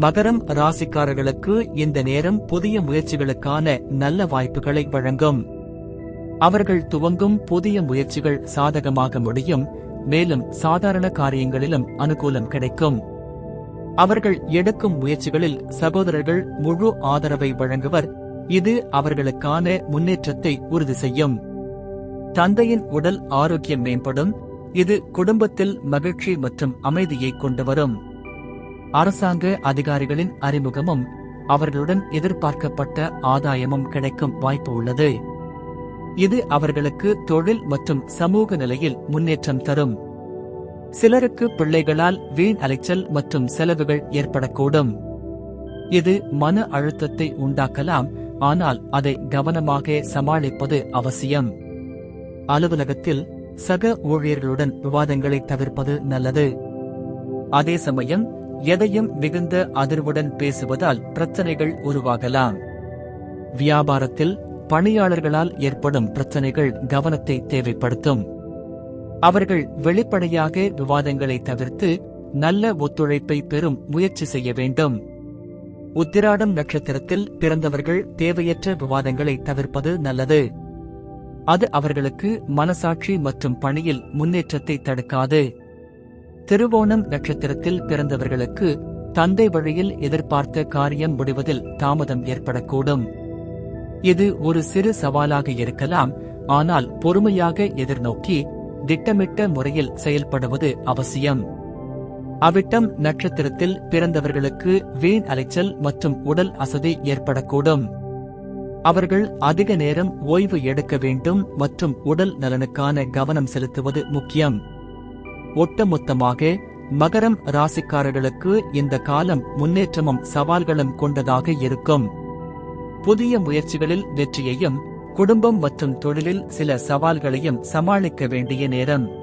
மகரம் ராசிக்காரர்களுக்கு இந்த நேரம் புதிய முயற்சிகளுக்கான நல்ல வாய்ப்புகளை வழங்கும். அவர்கள் துவங்கும் புதிய முயற்சிகள் சாதகமாக முடியும் மேலும் சாதாரண காரியங்களிலும் அனுகூலம் கிடைக்கும். அவர்கள் எடுக்கும் முயற்சிகளில் சகோதரர்கள் முழு ஆதரவை வழங்குவர் இது அவர்களுக்கான முன்னேற்றத்தை உறுதி செய்யும். தந்தையின் உடல் ஆரோக்கியம் மேம்படும் இது குடும்பத்தில் மகிழ்ச்சி மற்றும் அமைதியை கொண்டு வரும். அரசாங்க அதிகாரிகளின் அறிமுகமும் அவர்களுடன் எதிர்பார்க்கப்பட்ட ஆதாயமும் கிடைக்கும் வாய்ப்பு உள்ளது. இது அவர்களுக்கு தொழில் மற்றும் சமூக நிலையில் முன்னேற்றம் தரும். சிலருக்கு பிள்ளைகளால் வீண் அலைச்சல் மற்றும் செலவுகள் ஏற்படக்கூடும். இது மன அழுத்தத்தை உண்டாக்கலாம் ஆனால் அதை கவனமாக சமாளிப்பது அவசியம். அலுவலகத்தில் சக ஊழியர்களுடன் விவாதங்களை தவிர்ப்பது நல்லது. அதே சமயம் எதையும் மிகுந்த அதிர்வுடன் பேசுவதால் பிரச்சனைகள் உருவாகலாம். வியாபாரத்தில் பணியாளர்களால் ஏற்படும் பிரச்சனைகள் கவனத்தை தேவைப்படுத்தும். அவர்கள் வெளிப்படையாக விவாதங்களை தவிர்த்து நல்ல ஒத்துழைப்பை பெறும் முயற்சி செய்ய வேண்டும். உத்திராடம் நட்சத்திரத்தில் பிறந்தவர்கள் தேவையற்ற விவாதங்களை தவிர்ப்பது நல்லது. அது அவர்களுக்கு மனசாட்சி மற்றும் பணியில் முன்னேற்றத்தை தடுக்காது. திருவோணம் நட்சத்திரத்தில் பிறந்தவர்களுக்கு தந்தை வழியில் எதிர்பார்த்த காரியம் முடிவதில் தாமதம் ஏற்படக்கூடும். இது ஒரு சிறு சவாலாக இருக்கலாம் ஆனால் பொறுமையாக எதிர்நோக்கி திட்டமிட்ட முறையில் செயல்படுவது அவசியம். அவிட்டம் நட்சத்திரத்தில் பிறந்தவர்களுக்கு வீண் அலைச்சல் மற்றும் உடல் அசதி ஏற்படக்கூடும். அவர்கள் அதிக நேரம் ஓய்வு எடுக்க வேண்டும் மற்றும் உடல் நலனுக்கான கவனம் செலுத்துவது முக்கியம். ஒட்டுமொத்தமாக மகரம் ராசிக்காரர்களுக்கு இந்த காலம் முன்னேற்றமும் சவால்களும் கொண்டதாக இருக்கும். புதிய முயற்சிகளில் வெற்றியையும் குடும்பம் மற்றும் தொழிலில் சில சவால்களையும் சமாளிக்க வேண்டிய நேரம்.